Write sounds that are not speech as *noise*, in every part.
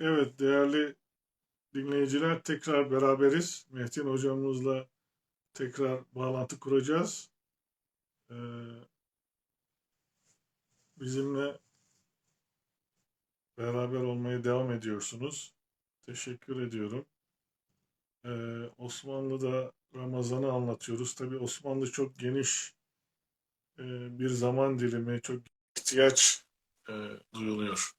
Evet değerli dinleyiciler tekrar beraberiz. Metin hocamızla tekrar bağlantı kuracağız. Ee, bizimle beraber olmaya devam ediyorsunuz. Teşekkür ediyorum. Ee, Osmanlı'da Ramazan'ı anlatıyoruz. Tabii Osmanlı çok geniş e, bir zaman dilimi, çok ihtiyaç e, duyuluyor.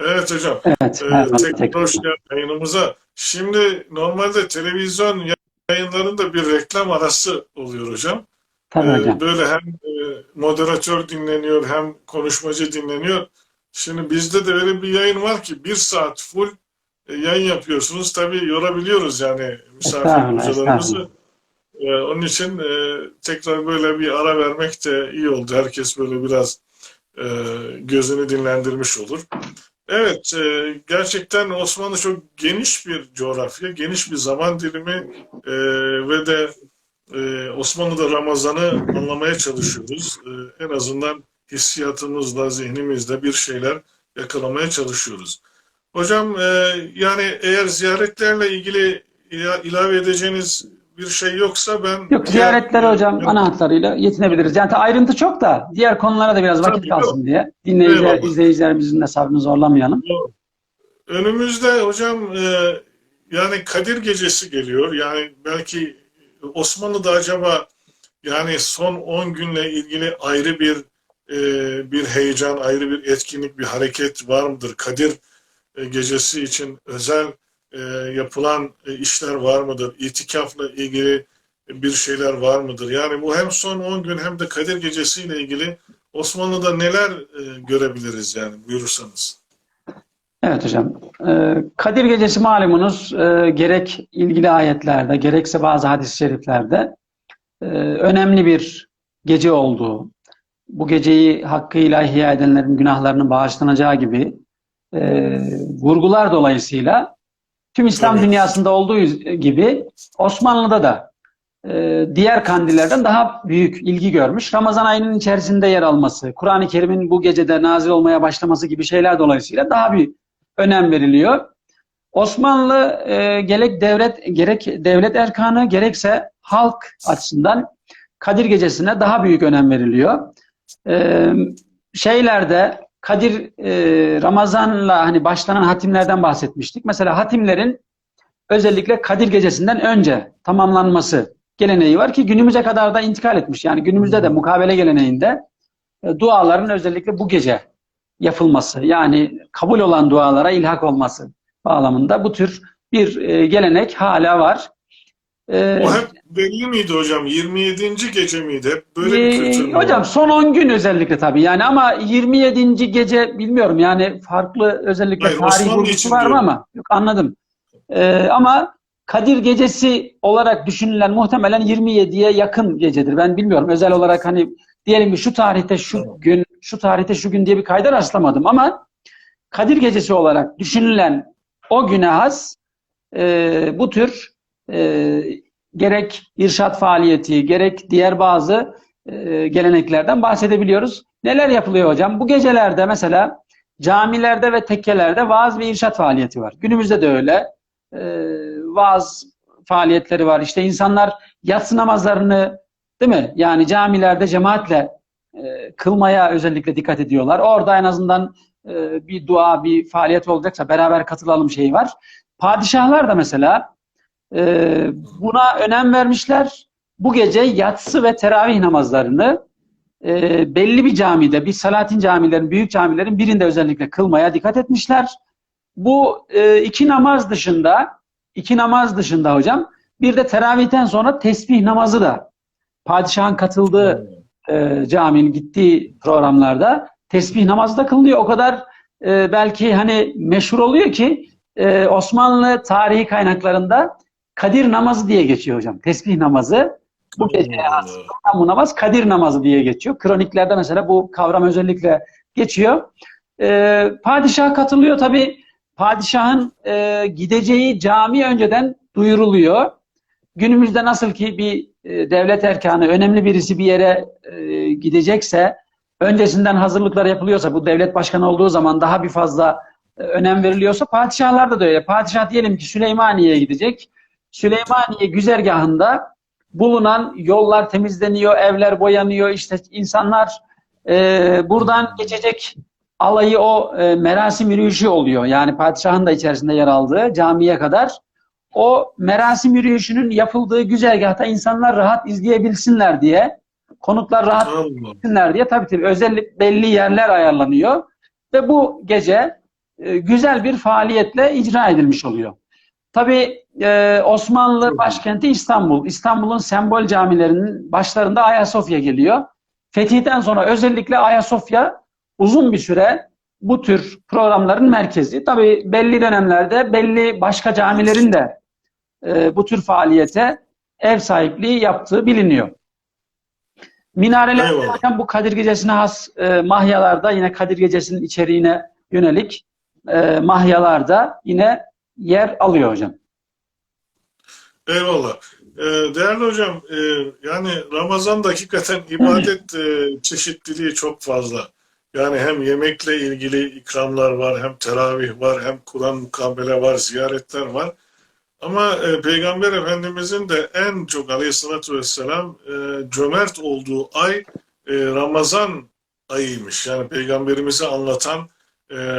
Evet hocam. Evet, Ee, tekrar hoş geldin yayınımıza. Şimdi normalde televizyon yayınlarında bir reklam arası oluyor hocam. Tabii Ee, hocam. böyle hem e, moderatör dinleniyor hem konuşmacı dinleniyor. Şimdi bizde de öyle bir yayın var ki bir saat full e, yayın yapıyorsunuz. Tabii yorabiliyoruz yani misafir hocalarımızı. Ee, onun için e, tekrar böyle bir ara vermek de iyi oldu. Herkes böyle biraz e, gözünü dinlendirmiş olur. Evet, e, gerçekten Osmanlı çok geniş bir coğrafya, geniş bir zaman dilimi e, ve de e, Osmanlı'da Ramazan'ı anlamaya çalışıyoruz. E, en azından hissiyatımızla, zihnimizle bir şeyler yakalamaya çalışıyoruz. Hocam, e, yani eğer ziyaretlerle ilgili ila- ilave edeceğiniz bir şey yoksa ben Yok ziyaretlere hocam ana hatlarıyla yetinebiliriz. Yani ayrıntı çok da diğer konulara da biraz vakit Tabii, kalsın diye. Dinleyiciler, Eyvallah. izleyicilerimizin de sabrını zorlamayalım. Önümüzde hocam e, yani Kadir Gecesi geliyor. Yani belki Osmanlı'da acaba yani son 10 günle ilgili ayrı bir e, bir heyecan, ayrı bir etkinlik, bir hareket var mıdır? Kadir e, Gecesi için özel e, yapılan e, işler var mıdır? İtikafla ilgili bir şeyler var mıdır? Yani bu hem son 10 gün hem de Kadir Gecesi ile ilgili Osmanlı'da neler e, görebiliriz yani buyurursanız. Evet hocam. Ee, Kadir Gecesi malumunuz e, gerek ilgili ayetlerde gerekse bazı hadis-i şeriflerde e, önemli bir gece olduğu, bu geceyi hakkıyla ihya edenlerin günahlarının bağışlanacağı gibi e, vurgular dolayısıyla tüm İslam Evet. dünyasında olduğu gibi Osmanlı'da da e, diğer kandillerden daha büyük ilgi görmüş. Ramazan ayının içerisinde yer alması, Kur'an-ı Kerim'in bu gecede nazil olmaya başlaması gibi şeyler dolayısıyla daha bir önem veriliyor. Osmanlı e, gerek devlet gerek devlet erkanı gerekse halk açısından Kadir Gecesi'ne daha büyük önem veriliyor. E, şeylerde Kadir e, Ramazan'la hani başlanan hatimlerden bahsetmiştik. Mesela hatimlerin özellikle Kadir Gecesi'nden önce tamamlanması geleneği var ki günümüze kadar da intikal etmiş. Yani günümüzde de mukabele geleneğinde e, duaların özellikle bu gece yapılması yani kabul olan dualara ilhak olması bağlamında bu tür bir e, gelenek hala var. E, O hep belli miydi hocam? 27. gece miydi? Hep böyle bir ee, kültür hocam var? son 10 gün özellikle tabii yani ama 27. gece bilmiyorum yani farklı özellikle Hayır, tarih vurgusu var mı ama yok anladım. Ee, ama Kadir Gecesi olarak düşünülen muhtemelen 27'ye yakın gecedir. Ben bilmiyorum özel olarak hani diyelim ki şu tarihte şu Tamam. gün şu tarihte şu gün diye bir kayda rastlamadım ama Kadir Gecesi olarak düşünülen o güne has e, bu tür e, gerek irşat faaliyeti gerek diğer bazı e, geleneklerden bahsedebiliyoruz. Neler yapılıyor hocam? Bu gecelerde mesela camilerde ve tekkelerde vaaz ve irşat faaliyeti var. Günümüzde de öyle. E, vaaz faaliyetleri var. İşte insanlar yatsı namazlarını değil mi? Yani camilerde cemaatle e, kılmaya özellikle dikkat ediyorlar. Orada en azından e, bir dua, bir faaliyet olacaksa beraber katılalım şeyi var. Padişahlar da mesela e, buna önem vermişler. Bu gece yatsı ve teravih namazlarını e, belli bir camide, bir Salatin camilerin, büyük camilerin birinde özellikle kılmaya dikkat etmişler. Bu e, iki namaz dışında, iki namaz dışında hocam, bir de teravihten sonra tesbih namazı da padişahın katıldığı e, caminin gittiği programlarda tesbih namazı da kılınıyor. O kadar e, belki hani meşhur oluyor ki e, Osmanlı tarihi kaynaklarında Kadir namazı diye geçiyor hocam. Tesbih namazı. Bu gece Allah. bu namaz Kadir namazı diye geçiyor. Kroniklerde mesela bu kavram özellikle geçiyor. E, padişah katılıyor tabi. Padişahın e, gideceği cami önceden duyuruluyor. Günümüzde nasıl ki bir e, devlet erkanı, önemli birisi bir yere e, gidecekse öncesinden hazırlıklar yapılıyorsa, bu devlet başkanı olduğu zaman daha bir fazla e, önem veriliyorsa padişahlarda da öyle. Padişah diyelim ki Süleymaniye'ye gidecek. Süleymaniye güzergahında bulunan yollar temizleniyor, evler boyanıyor, işte insanlar e, buradan geçecek alayı o e, merasim yürüyüşü oluyor. Yani padişahın da içerisinde yer aldığı camiye kadar. O merasim yürüyüşünün yapıldığı güzergahta insanlar rahat izleyebilsinler diye, konuklar rahat Allah. gitsinler diye tabii tabii özel belli yerler ayarlanıyor ve bu gece e, güzel bir faaliyetle icra edilmiş oluyor. Tabii e, Osmanlı başkenti İstanbul. İstanbul'un sembol camilerinin başlarında Ayasofya geliyor. Fetihten sonra özellikle Ayasofya uzun bir süre bu tür programların merkezi. Tabii belli dönemlerde belli başka camilerin de e, bu tür faaliyete ev sahipliği yaptığı biliniyor. Minareler zaten bu Kadir Gecesi'ne has e, mahyalarda yine Kadir Gecesi'nin içeriğine yönelik e, mahyalarda yine yer alıyor hocam. Eyvallah. Ee, değerli hocam, e, yani Ramazan'da hakikaten ibadet e, çeşitliliği çok fazla. Yani hem yemekle ilgili ikramlar var, hem teravih var, hem Kur'an mukabele var, ziyaretler var. Ama e, Peygamber Efendimizin de en çok aleyhissalatü vesselam cömert olduğu ay Ramazan ayıymış. Yani Peygamberimizi anlatan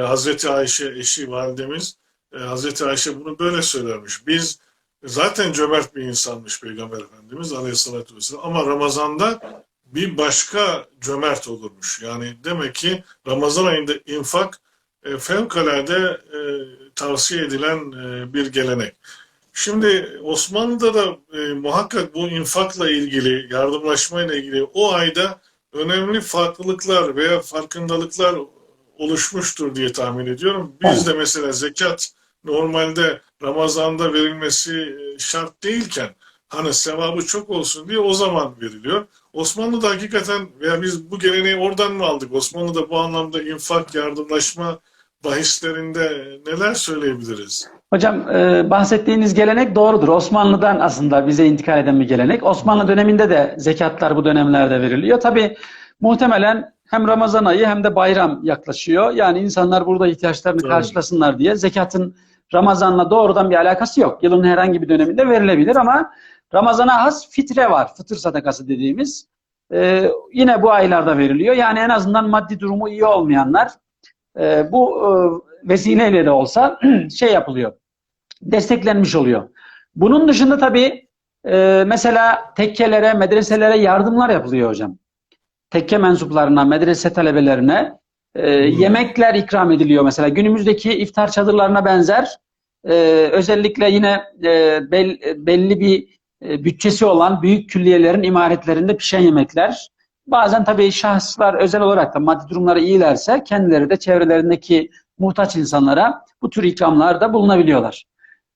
Hazreti Ayşe eşi validemiz e, Hazreti Ayşe bunu böyle söylermiş. Biz zaten cömert bir insanmış Peygamber Efendimiz Aleyhisselatü Vesselam ama Ramazan'da bir başka cömert olurmuş. Yani demek ki Ramazan ayında infak e, fevkalade e, tavsiye edilen e, bir gelenek. Şimdi Osmanlı'da da e, muhakkak bu infakla ilgili, yardımlaşmayla ilgili o ayda önemli farklılıklar veya farkındalıklar oluşmuştur diye tahmin ediyorum. Biz de mesela zekat normalde Ramazan'da verilmesi e, şart değilken hani sevabı çok olsun diye o zaman veriliyor. Osmanlı'da hakikaten veya biz bu geleneği oradan mı aldık? Osmanlı'da bu anlamda infak, yardımlaşma bahislerinde neler söyleyebiliriz? Hocam e, bahsettiğiniz gelenek doğrudur. Osmanlı'dan aslında bize intikal eden bir gelenek. Osmanlı döneminde de zekatlar bu dönemlerde veriliyor. Tabi muhtemelen hem Ramazan ayı hem de bayram yaklaşıyor. Yani insanlar burada ihtiyaçlarını Evet. karşılasınlar diye zekatın Ramazan'la doğrudan bir alakası yok. Yılın herhangi bir döneminde verilebilir ama Ramazan'a has fitre var. Fıtır sadakası dediğimiz. E, yine bu aylarda veriliyor. Yani en azından maddi durumu iyi olmayanlar e, bu e, vesileyle de olsa *clears throat* şey yapılıyor desteklenmiş oluyor. Bunun dışında tabii e, mesela tekkelere, medreselere yardımlar yapılıyor hocam. Tekke mensuplarına, medrese talebelerine e, yemekler ikram ediliyor mesela. Günümüzdeki iftar çadırlarına benzer e, özellikle yine e, bel- belli bir e, bütçesi olan büyük külliyelerin imaretlerinde pişen yemekler. Bazen tabii şahıslar özel olarak da maddi durumları iyilerse kendileri de çevrelerindeki muhtaç insanlara bu tür ikramlarda bulunabiliyorlar.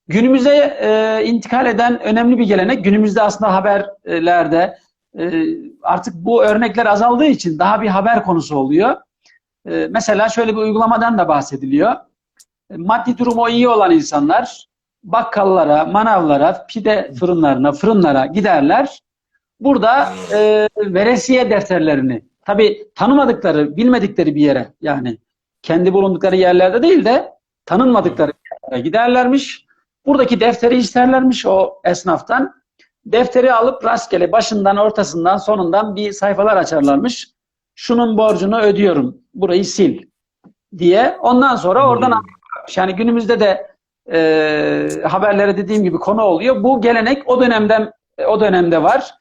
Günümüze e, intikal eden önemli bir gelenek. Günümüzde aslında haberlerde e, artık bu örnekler azaldığı için daha bir haber konusu oluyor. E, mesela şöyle bir uygulamadan da bahsediliyor. E, maddi durumu iyi olan insanlar bakkallara, manavlara, pide fırınlarına, fırınlara giderler. Burada e, veresiye defterlerini, tabii tanımadıkları, bilmedikleri bir yere yani kendi bulundukları yerlerde değil de tanınmadıkları yerlere giderlermiş. Buradaki defteri isterlermiş o esnaftan. Defteri alıp rastgele başından, ortasından, sonundan bir sayfalar açarlarmış. Şunun borcunu ödüyorum, burayı sil diye. Ondan sonra oradan alıyorlarmış. Yani günümüzde de e, haberlere dediğim gibi konu oluyor. Bu gelenek o dönemden o dönemde var.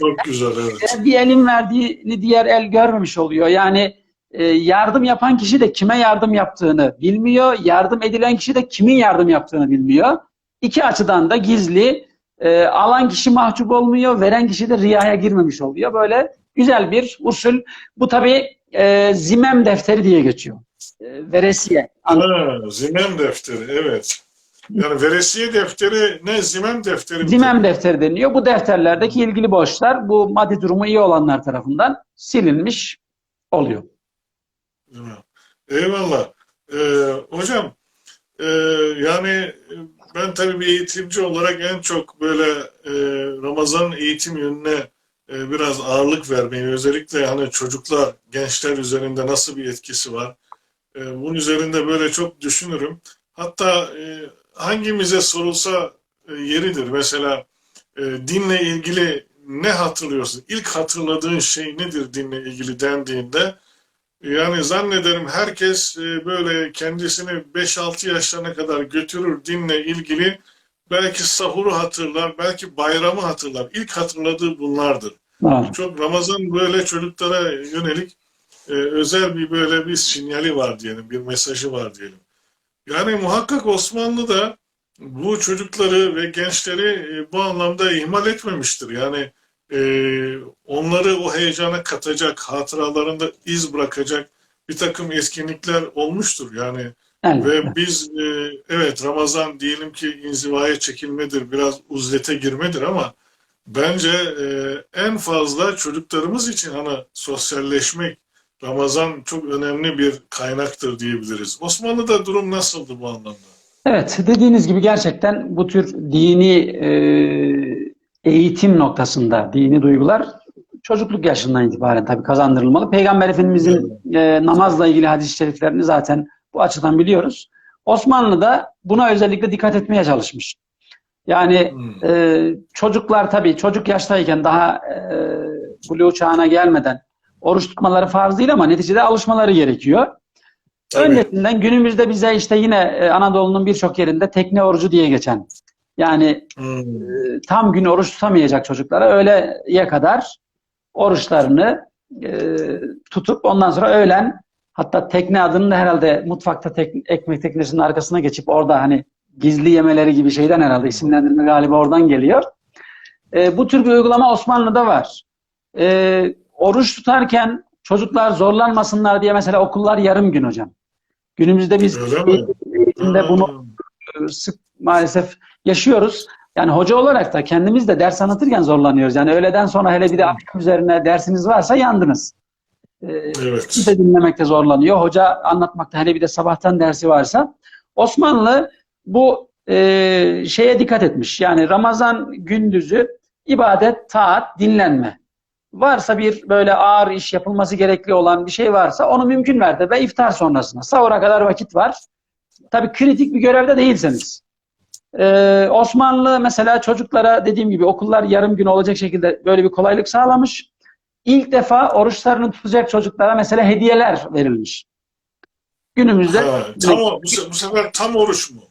Çok güzel, evet. Bir elin verdiğini diğer el görmemiş oluyor. Yani e, yardım yapan kişi de kime yardım yaptığını bilmiyor. Yardım edilen kişi de kimin yardım yaptığını bilmiyor. İki açıdan da gizli. E, alan kişi mahcup olmuyor. Veren kişi de riyaya girmemiş oluyor. Böyle güzel bir usul. Bu tabii e, zimem defteri diye geçiyor. E, veresiye. Ha, zimem defteri, evet. Yani veresiye defteri ne? Zimem defteri mi? Zimem defteri deniliyor. Bu defterlerdeki ilgili borçlar bu maddi durumu iyi olanlar tarafından silinmiş oluyor. Eyvallah. Ee, hocam, e, yani ben tabii bir eğitimci olarak en çok böyle e, Ramazan eğitim yönüne biraz ağırlık vermeyi, özellikle hani çocuklar, gençler üzerinde nasıl bir etkisi var? E, bunun üzerinde böyle çok düşünürüm. Hatta e, hangimize sorulsa e, yeridir. Mesela e, dinle ilgili ne hatırlıyorsun? İlk hatırladığın şey nedir dinle ilgili dendiğinde yani zannederim herkes böyle kendisini 5-6 yaşlarına kadar götürür dinle ilgili belki sahuru hatırlar, belki bayramı hatırlar. İlk hatırladığı bunlardır. Evet. Çok Ramazan böyle çocuklara yönelik e, özel bir böyle bir sinyali var diyelim, bir mesajı var diyelim. Yani muhakkak Osmanlı da bu çocukları ve gençleri e, bu anlamda ihmal etmemiştir. Yani e, onları o heyecana katacak, hatıralarında iz bırakacak bir takım etkinlikler olmuştur. Yani Elbette. ve biz e, evet Ramazan diyelim ki inzivaya çekilmedir, biraz uzlete girmedir ama bence e, en fazla çocuklarımız için hani sosyalleşmek Ramazan çok önemli bir kaynaktır diyebiliriz. Osmanlı'da durum nasıldı bu anlamda? Evet, dediğiniz gibi gerçekten bu tür dini e, eğitim noktasında dini duygular çocukluk yaşından itibaren tabii kazandırılmalı. Peygamber Efendimizin e, namazla ilgili hadis-i şeriflerini zaten bu açıdan biliyoruz. Osmanlı da buna özellikle dikkat etmeye çalışmış. Yani Hmm. e, çocuklar tabii çocuk yaştayken daha e, buluğ çağına gelmeden oruç tutmaları farz değil ama neticede alışmaları gerekiyor. Tabii. Öncesinden günümüzde bize işte yine e, Anadolu'nun birçok yerinde tekne orucu diye geçen yani Hmm. e, tam gün oruç tutamayacak çocuklara öğleye kadar oruçlarını e, tutup ondan sonra öğlen hatta tekne adını da herhalde mutfakta tek, ekmek teknesinin arkasına geçip orada hani gizli yemeleri gibi şeyden herhalde isimlendirme galiba oradan geliyor. E, bu tür bir uygulama Osmanlı'da var. E, oruç tutarken çocuklar zorlanmasınlar diye mesela okullar yarım gün hocam. Günümüzde biz eğitimde bunu sık maalesef yaşıyoruz. Yani hoca olarak da kendimiz de ders anlatırken zorlanıyoruz. Yani öğleden sonra hele bir de akşam üzerine dersiniz varsa yandınız. Ee, Evet. kimse dinlemekte zorlanıyor. Hoca anlatmakta hele bir de sabahtan dersi varsa. Osmanlı bu e, şeye dikkat etmiş. Yani Ramazan gündüzü ibadet, taat, dinlenme. Varsa bir böyle ağır iş yapılması gerekli olan bir şey varsa onu mümkün mertebe iftar sonrasına. Sahura kadar vakit var. Tabii kritik bir görevde değilseniz. Ee, Osmanlı mesela çocuklara dediğim gibi okullar yarım gün olacak şekilde böyle bir kolaylık sağlamış. İlk defa oruçlarını tutacak çocuklara mesela hediyeler verilmiş. Günümüzde Ha, tam bu, bu sefer tam oruç mu?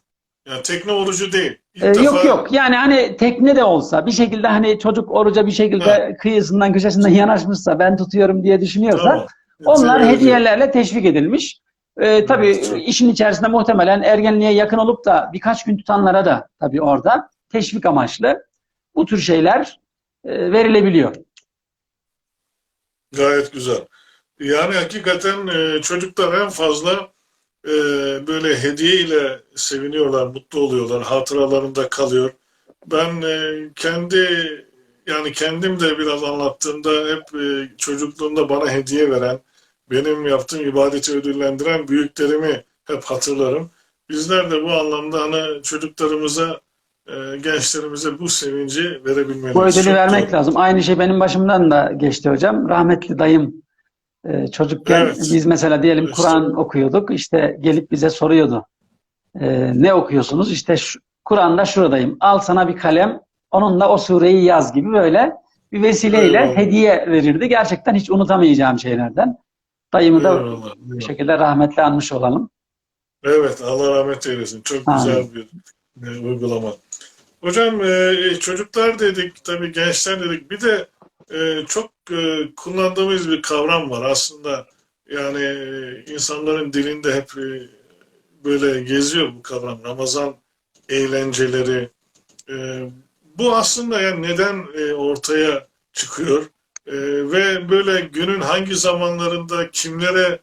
Yani tekne orucu değil. İlk Ee, yok defa- yok yani hani tekne de olsa bir şekilde hani çocuk oruca bir şekilde kıyısından köşesinden yanaşmışsa ben tutuyorum diye düşünüyorsa Tamam. onlar Evet. hediyelerle teşvik edilmiş. Ee, tabii Evet, çok- işin içerisinde muhtemelen ergenliğe yakın olup da birkaç gün tutanlara da tabii orada teşvik amaçlı bu tür şeyler e, verilebiliyor. Gayet güzel. Yani hakikaten e, çocuklar en fazla e, böyle hediye ile seviniyorlar, mutlu oluyorlar, hatıralarında kalıyor. Ben e, kendi yani kendim de biraz anlattığımda hep e, çocukluğumda bana hediye veren, benim yaptığım ibadeti ödüllendiren büyüklerimi hep hatırlarım. Bizler de bu anlamda hani çocuklarımıza, e, gençlerimize bu sevinci verebilmeliyiz. Bu ödülü vermek doğru. lazım. Aynı şey benim başımdan da geçti hocam. Rahmetli dayım e, çocukken Evet. biz mesela diyelim Evet. Kur'an okuyorduk. İşte gelip bize soruyordu. E, ne okuyorsunuz? İşte Kur'an'da şuradayım. Al sana bir kalem. Onunla o sureyi yaz gibi böyle bir vesileyle Eyvallah. hediye verirdi. Gerçekten hiç unutamayacağım şeylerden. Dayımı da Eyvallah, bu şekilde rahmetle anmış olalım. Evet, Allah rahmet eylesin. Çok Amin. güzel bir e, uygulama. Hocam e, çocuklar dedik, tabii gençler dedik. Bir de e, çok e, kullandığımız bir kavram var aslında. Yani e, insanların dilinde hep e, böyle geziyor bu kavram. Ramazan eğlenceleri. Bu aslında yani neden ortaya çıkıyor? Ve böyle günün hangi zamanlarında kimlere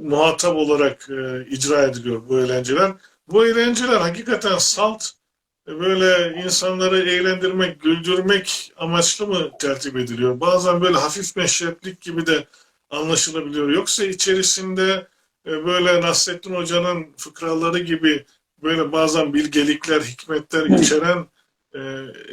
muhatap olarak icra ediliyor bu eğlenceler. Bu eğlenceler hakikaten salt böyle insanları eğlendirmek, güldürmek amaçlı mı tertip ediliyor? Bazen böyle hafif meşreplik gibi de anlaşılabiliyor. Yoksa içerisinde e, böyle Nasrettin Hoca'nın fıkraları gibi böyle bazen bilgelikler, hikmetler içeren e,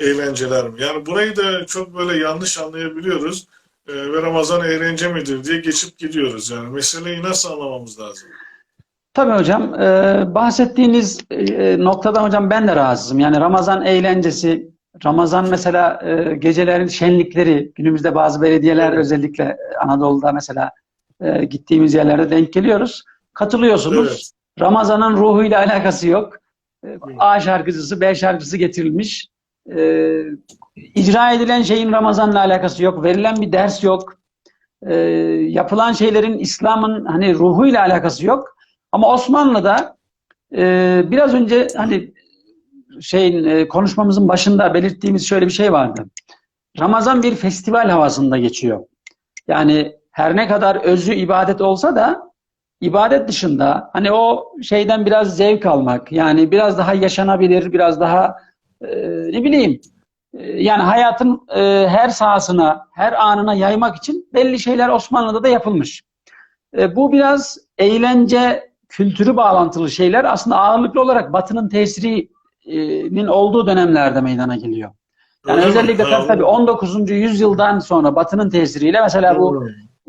eğlenceler mi? Yani burayı da çok böyle yanlış anlayabiliyoruz e, ve Ramazan eğlence midir diye geçip gidiyoruz. Yani meseleyi nasıl anlamamız lazım? Tabii hocam, e, bahsettiğiniz e, noktadan hocam ben de rahatsızım. Yani Ramazan eğlencesi, Ramazan mesela e, gecelerin şenlikleri, günümüzde bazı belediyeler özellikle Anadolu'da mesela e, gittiğimiz yerlerde denk geliyoruz. Katılıyorsunuz. Evet. Ramazan'ın ruhuyla alakası yok. E, A şarkıcısı, B şarkıcısı getirilmiş. E, icra edilen şeyin Ramazan'la alakası yok. Verilen bir ders yok. E, yapılan şeylerin İslam'ın hani ruhuyla alakası yok. Ama Osmanlı'da e, biraz önce hani şeyin e, konuşmamızın başında belirttiğimiz şöyle bir şey vardı. Ramazan bir festival havasında geçiyor. Yani her ne kadar özü ibadet olsa da ibadet dışında hani o şeyden biraz zevk almak, yani biraz daha yaşanabilir, biraz daha e, ne bileyim e, yani hayatın e, her sahasına, her anına yaymak için belli şeyler Osmanlı'da da yapılmış. E, bu biraz eğlence kültürü bağlantılı şeyler aslında ağırlıklı olarak Batı'nın tesirinin olduğu dönemlerde meydana geliyor. Yani Öyle özellikle tabii, tabii 19. yüzyıldan sonra Batı'nın tesiriyle mesela bu.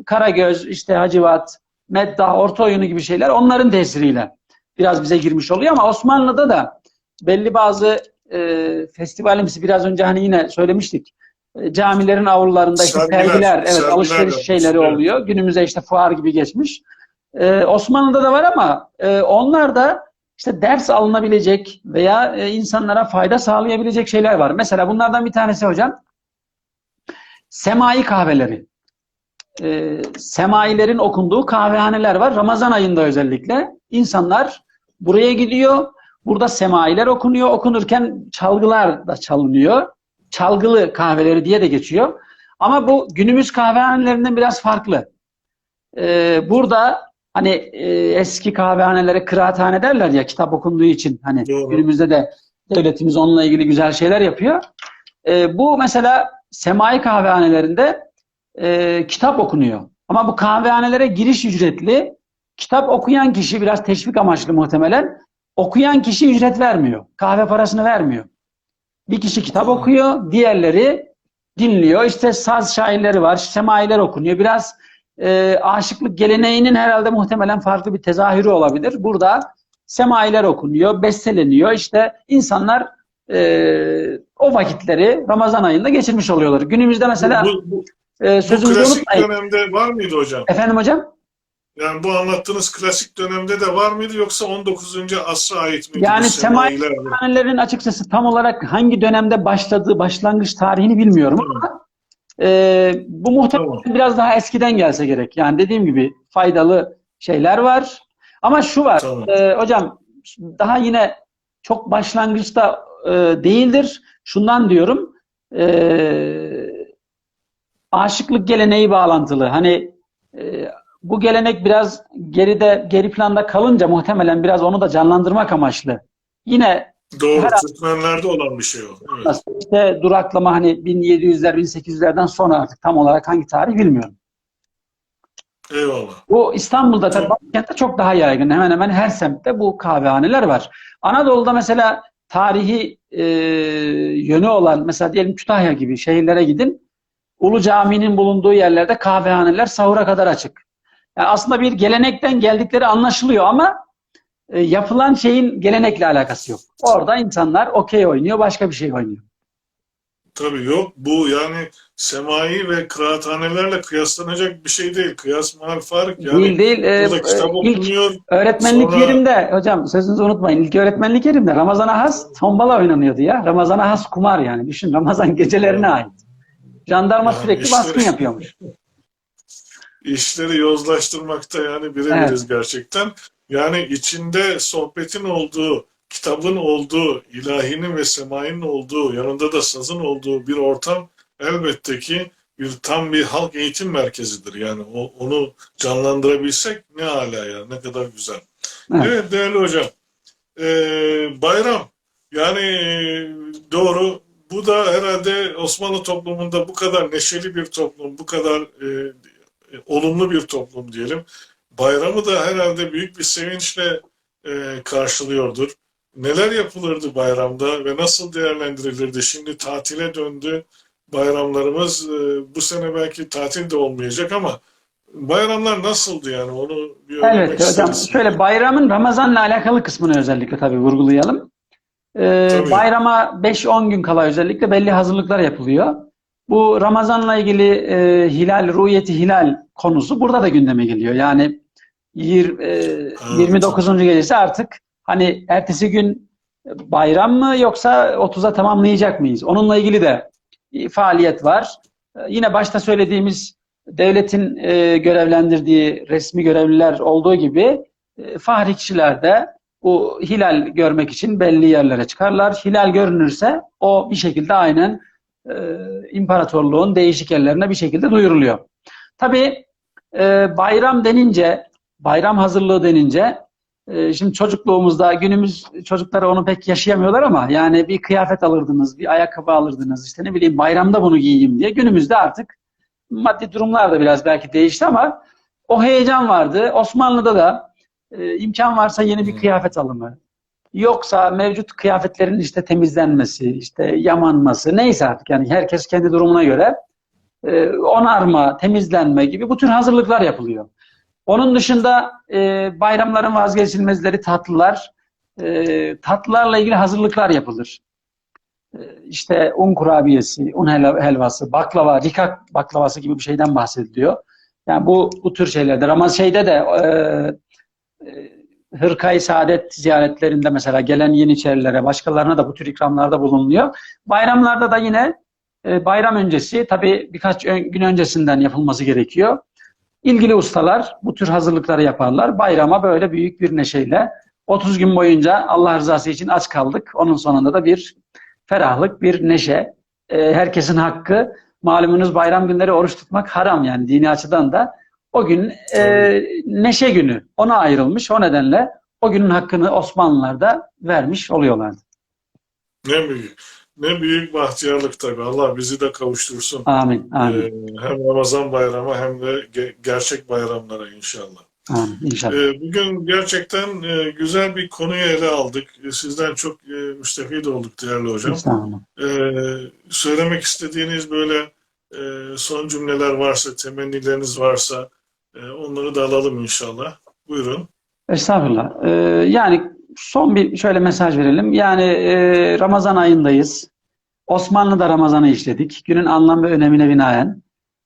Karagöz, işte Hacivat, Meddah, Orta Oyunu gibi şeyler onların tesiriyle biraz bize girmiş oluyor ama Osmanlı'da da belli bazı e, festivalimsi biraz önce hani yine söylemiştik. E, camilerin avlularında işte Sergiler, sergiler, evet sergiler alışveriş yapmış, şeyleri oluyor. Günümüze işte fuar gibi geçmiş. E, Osmanlı'da da var ama e, onlar da işte ders alınabilecek veya e, insanlara fayda sağlayabilecek şeyler var. Mesela bunlardan bir tanesi hocam semai kahveleri. E, semailerin okunduğu kahvehaneler var. Ramazan ayında özellikle insanlar buraya gidiyor. Burada semailer okunuyor. Okunurken çalgılar da çalınıyor. Çalgılı kahveleri diye de geçiyor. Ama bu günümüz kahvehanelerinden biraz farklı. E, burada hani e, eski kahvehanelere kıraathane derler ya kitap okunduğu için hani Doğru. günümüzde de devletimiz onunla ilgili güzel şeyler yapıyor. E, bu mesela semai kahvehanelerinde e, kitap okunuyor. Ama bu kahvehanelere giriş ücretli. Kitap okuyan kişi biraz teşvik amaçlı muhtemelen. Okuyan kişi ücret vermiyor. Kahve parasını vermiyor. Bir kişi kitap okuyor, diğerleri dinliyor. İşte saz şairleri var, semailer okunuyor. Biraz e, aşıklık geleneğinin herhalde muhtemelen farklı bir tezahürü olabilir. Burada semailer okunuyor, besteleniyor. İşte insanlar e, o vakitleri Ramazan ayında geçirmiş oluyorlar. Günümüzde mesela bu, bu, e, bu sözümüzü klasik unutmayın. dönemde var mıydı hocam? Efendim hocam? Yani bu anlattığınız klasik dönemde de var mıydı yoksa 19. asra ait miydi? Yani bu semai semailer? Kahvehanelerin açıkçası tam olarak hangi dönemde başladığı, başlangıç tarihini bilmiyorum ama e, bu muhtemelen Tamam. biraz daha eskiden gelse gerek. Yani dediğim gibi faydalı şeyler var. Ama şu var, Tamam. e, hocam daha yine çok başlangıçta e, değildir. Şundan diyorum, e, aşıklık geleneği bağlantılı. Hani e, bu gelenek biraz geride, geri planda kalınca muhtemelen biraz onu da canlandırmak amaçlı. Yine Doğru. Her- Türkmenlerde olan bir şey o. Evet. işte duraklama hani 1700'ler, 1800'lerden sonra artık tam olarak hangi tarih bilmiyorum. Eyvallah. Bu İstanbul'da tabii başkentte çok daha yaygın. Hemen hemen her semtte bu kahvehaneler var. Anadolu'da mesela tarihi e, yönü olan mesela diyelim Kütahya gibi şehirlere gidin. Ulu Cami'nin bulunduğu yerlerde kahvehaneler sahura kadar açık. Yani aslında bir gelenekten geldikleri anlaşılıyor ama e, yapılan şeyin gelenekle alakası yok. Orada insanlar okey oynuyor, başka bir şey oynuyor. Tabii yok. Bu yani semai ve kıraathanelerle kıyaslanacak bir şey değil. Kıyas mahal fark. Yani değil değil. E, burada kitap ilk okunuyor. öğretmenlik Sonra- yerimde hocam sözünüzü unutmayın. İlk öğretmenlik yerimde Ramazan'a has tombala oynanıyordu ya. Ramazan'a has kumar yani. Düşün Ramazan gecelerine ait. Jandarma Yani sürekli işte- baskın yapıyormuş. işleri yozlaştırmakta yani birebiriz gerçekten. Yani içinde sohbetin olduğu, kitabın olduğu, ilahinin ve semainin olduğu, yanında da sazın olduğu bir ortam elbette ki bir tam bir halk eğitim merkezidir. Yani o, onu canlandırabilsek ne hala ya, ne kadar güzel. Evet. Evet, değerli hocam. Ee, bayram yani e, doğru. Bu da herhalde Osmanlı toplumunda bu kadar neşeli bir toplum, bu kadar e, e, olumlu bir toplum diyelim. Bayramı da herhalde büyük bir sevinçle e, karşılıyordur. neler yapılırdı bayramda ve nasıl değerlendirilirdi? Şimdi tatile döndü bayramlarımız. Ee, Bu sene belki tatil de olmayacak ama bayramlar nasıldı yani onu bir öğrenmek Evet hocam isteriz. şöyle bayramın Ramazan'la alakalı kısmını özellikle tabii vurgulayalım. Ee, Tabii. bayrama 5-10 gün kala özellikle belli hazırlıklar yapılıyor. Bu Ramazan'la ilgili e, hilal, rüyeti hilal konusu burada da gündeme geliyor. Yani yir- e, Ha, 29. gecesi artık hani ertesi gün bayram mı yoksa 30'a tamamlayacak mıyız? Onunla ilgili de faaliyet var. E, Yine başta söylediğimiz devletin e, görevlendirdiği resmi görevliler olduğu gibi e, fahri kişiler de bu hilal görmek için belli yerlere çıkarlar. Hilal görünürse o bir şekilde aynen e, imparatorluğun değişik yerlerine bir şekilde duyuruluyor. Tabii e, bayram denince, bayram hazırlığı denince e, şimdi çocukluğumuzda günümüz çocukları onu pek yaşayamıyorlar ama yani bir kıyafet alırdınız, bir ayakkabı alırdınız, işte ne bileyim bayramda bunu giyeyim diye. Günümüzde artık maddi durumlar da biraz belki değişti ama o heyecan vardı. Osmanlı'da da e, imkan varsa yeni bir kıyafet alımı. Yoksa mevcut kıyafetlerin işte temizlenmesi, işte yamanması neyse artık yani herkes kendi durumuna göre e, onarma, temizlenme gibi bu tür hazırlıklar yapılıyor. Onun dışında e, bayramların vazgeçilmezleri tatlılar. E, tatlılarla ilgili hazırlıklar yapılır. E, işte un kurabiyesi, un hel- helvası, baklava, rikak baklavası gibi bir şeyden bahsediliyor. Yani bu bu tür şeylerde. Ramazan şeyde de e, e, Hırkayı Saadet ziyaretlerinde mesela gelen Yeniçerilere, başkalarına da bu tür ikramlarda bulunuyor. Bayramlarda da yine e, bayram öncesi tabii birkaç gün öncesinden yapılması gerekiyor. İlgili ustalar bu tür hazırlıkları yaparlar. Bayrama böyle büyük bir neşeyle 30 gün boyunca Allah rızası için aç kaldık. Onun sonunda da bir ferahlık, bir neşe. E, herkesin hakkı. Malumunuz bayram günleri oruç tutmak haram yani dini açıdan da. O gün e, neşe günü ona ayrılmış. O nedenle o günün hakkını Osmanlılar da vermiş oluyorlardı. Ne büyük. Ne büyük bahtiyarlık tabii. Allah bizi de kavuştursun. Amin. Amin. Ee, hem Ramazan bayramı hem de ge- gerçek bayramlara inşallah. Amin. İnşallah. Ee, bugün gerçekten e, güzel bir konuyu ele aldık. Ee, Sizden çok e, müstefid olduk değerli hocam. Ee, söylemek istediğiniz böyle e, son cümleler varsa, temennileriniz varsa e, onları da alalım inşallah. Buyurun. Estağfurullah. Ee, yani son bir şöyle mesaj verelim. Yani e, Ramazan ayındayız. Osmanlı'da Ramazan'ı işledik. Günün anlam ve önemine binaen.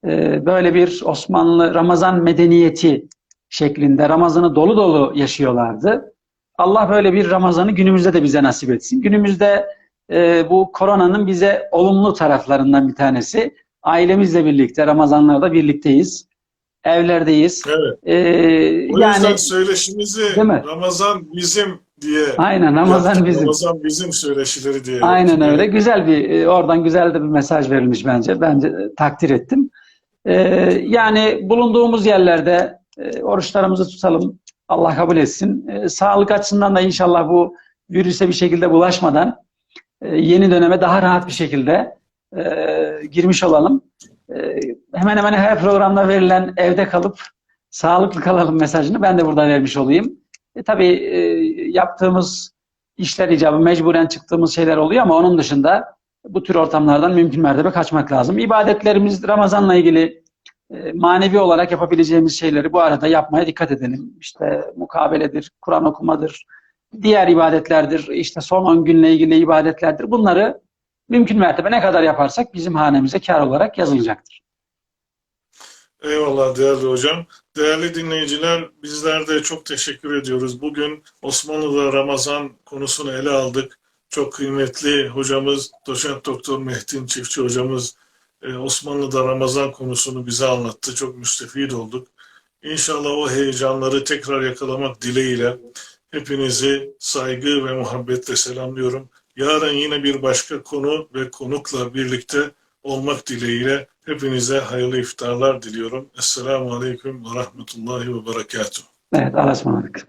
e, böyle bir Osmanlı Ramazan medeniyeti şeklinde Ramazan'ı dolu dolu yaşıyorlardı. Allah böyle bir Ramazan'ı günümüzde de bize nasip etsin. Günümüzde e, bu koronanın bize olumlu taraflarından bir tanesi. Ailemizle birlikte Ramazanlarda birlikteyiz. Evlerdeyiz. Evet. Ee, O yüzden yani söyleşimizi Değil mi? Ramazan bizim diye aynen Ramazan yaptık. bizim. Ramazan bizim söyleşileri diye. Aynen yaptık. öyle. Güzel bir e, oradan güzel de bir mesaj verilmiş bence. Bence e, takdir ettim. Ee, yani bulunduğumuz yerlerde e, oruçlarımızı tutalım. Allah kabul etsin. E, sağlık açısından da inşallah bu virüse bir şekilde bulaşmadan e, yeni döneme daha rahat bir şekilde e, girmiş olalım. E, hemen hemen her programda verilen evde kalıp sağlıklı kalalım mesajını ben de burada vermiş olayım. E, tabii e, yaptığımız işler icabı mecburen çıktığımız şeyler oluyor ama onun dışında bu tür ortamlardan mümkün mertebe kaçmak lazım. İbadetlerimiz Ramazan'la ilgili e, manevi olarak yapabileceğimiz şeyleri bu arada yapmaya dikkat edelim. İşte mukabeledir, Kur'an okumadır, diğer ibadetlerdir, işte son 10 günle ilgili ibadetlerdir. Bunları mümkün mertebe ne kadar yaparsak bizim hanemize kar olarak yazılacaktır. Eyvallah değerli hocam. Değerli dinleyiciler, bizler de çok teşekkür ediyoruz. Bugün Osmanlı'da Ramazan konusunu ele aldık. Çok kıymetli hocamız, doçent doktor Mehtin Çiftçi hocamız e, Osmanlı'da Ramazan konusunu bize anlattı. Çok müstefid olduk. İnşallah o heyecanları tekrar yakalamak dileğiyle hepinizi saygı ve muhabbetle selamlıyorum. Yarın yine bir başka konu ve konukla birlikte olmak dileğiyle hepinize hayırlı iftarlar diliyorum. Esselamu Aleyküm ve Rahmetullahi ve Berekatuhu. Evet, Allah'a ısmarladık.